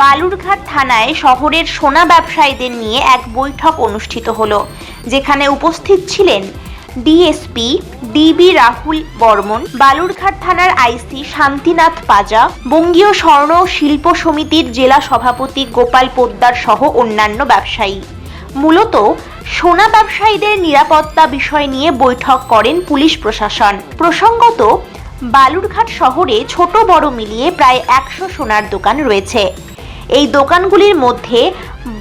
বালুরঘাট থানায় শহরের সোনা ব্যবসায়ীদের নিয়ে এক বৈঠক অনুষ্ঠিত হলো, যেখানে উপস্থিত ছিলেন ডিএসপি ডিবি রাহুল বর্মন, বালুরঘাট থানার আইসি শান্তিনাথ পাজা, বঙ্গীয় স্বর্ণ শিল্প সমিতির জেলা সভাপতি গোপাল পোদ্দার সহ অন্যান্য ব্যবসায়ী। মূলত সোনা ব্যবসায়ীদের নিরাপত্তা বিষয় নিয়ে বৈঠক করেন পুলিশ প্রশাসন। প্রসঙ্গত, বালুরঘাট শহরে ছোট বড় মিলিয়ে প্রায় একশো সোনার দোকান রয়েছে। এই দোকানগুলির মধ্যে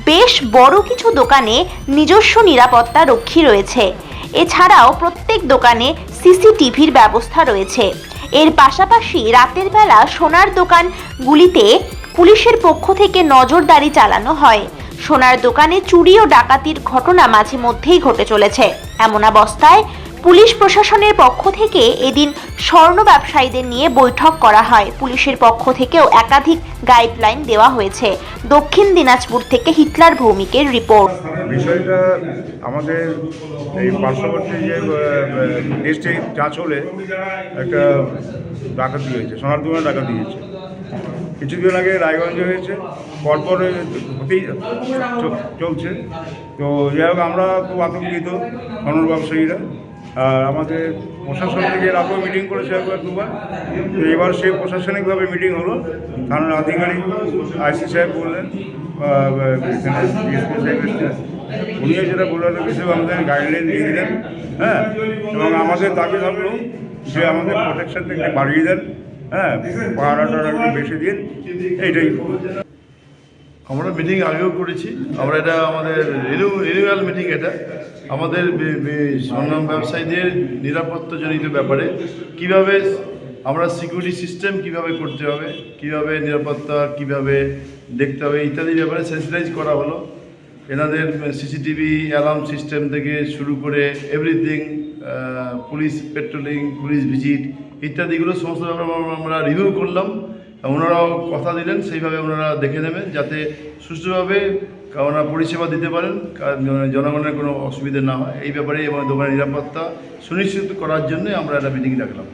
বেশ বড় কিছু দোকানে নিজস্ব নিরাপত্তা রক্ষী রয়েছে। এছাড়াও প্রত্যেক দোকানে সিসিটিভির ব্যবস্থা রয়েছে। এর পাশাপাশি রাতের বেলা সোনার দোকানগুলিতে পুলিশের পক্ষ থেকে নজরদারি চালানো হয়। সোনার দোকানে চুরি ও ডাকাতির ঘটনা মাঝে মধ্যেই ঘটে চলেছে। এমন অবস্থায় পুলিশ প্রশাসনের পক্ষ থেকে এদিন স্বর্ণ ব্যবসায়ীদের নিয়ে বৈঠক করা হয়। পুলিশের পক্ষ থেকেও একাধিক গাইডলাইন দেওয়া হয়েছে। দক্ষিণ দিনাজপুর থেকে হিটলার ভৌমিকের রিপোর্ট। বিষয়টা আমাদের এই পার্শ্ববর্তী যে ডিস্ট্রিক্ট চাঁচলে একটা ডাকাতি হয়েছে সোনার দোকানে ডাকাতি হয়েছে। কিছুদিন আগে রায়গঞ্জে হয়েছে, পরপর হতেই চলছে। তো যাই হোক, আমরা খুব আতঙ্কিত, স্বর্ণ ব্যবসায়ীরা। আমাদের প্রশাসন থেকে এর আগেও মিটিং করেছে একবার দুবার। তো এবার সে প্রশাসনিকভাবে মিটিং হলো। থানার আধিকারিক আইসি সাহেব বললেন উনিও যেটা বললেন কিছু আমাদের গাইডলাইন দিয়ে দিলেন হ্যাঁ? এবং আমাদের দাবি থাকল যে আমাদের প্রোটেকশনটা একটু বাড়িয়ে দেন হ্যাঁ? একটু বেশি দিন, এইটাই। আমরা মিটিং আগেও করেছি। আমরা এটা আমাদের রিনিউ রিনিউয়াল মিটিং এটা। আমাদের স্বর্ণ ব্যবসায়ীদের নিরাপত্তাজনিত ব্যাপারে কীভাবে আমরা সিকিউরিটি সিস্টেম কীভাবে করতে হবে, কীভাবে নিরাপত্তা কীভাবে দেখতে হবে ইত্যাদি ব্যাপারে সেন্সিটাইজ করা হলো। এনাদের সিসিটিভি অ্যালার্ম সিস্টেম থেকে শুরু করে everything police patrolling police visit ইত্যাদিগুলো সমস্ত ব্যাপারে আমরা রিভিউ করলাম। ওনারাও কথা দিলেন, সেইভাবে ওনারা দেখে নেবেন, যাতে সুষ্ঠুভাবে ওনারা পরিষেবা দিতে পারেন জনগণের কোনো অসুবিধে না হয়। এই ব্যাপারে এবং দোকানের নিরাপত্তা সুনিশ্চিত করার জন্য আমরা একটা মিটিং রাখলাম।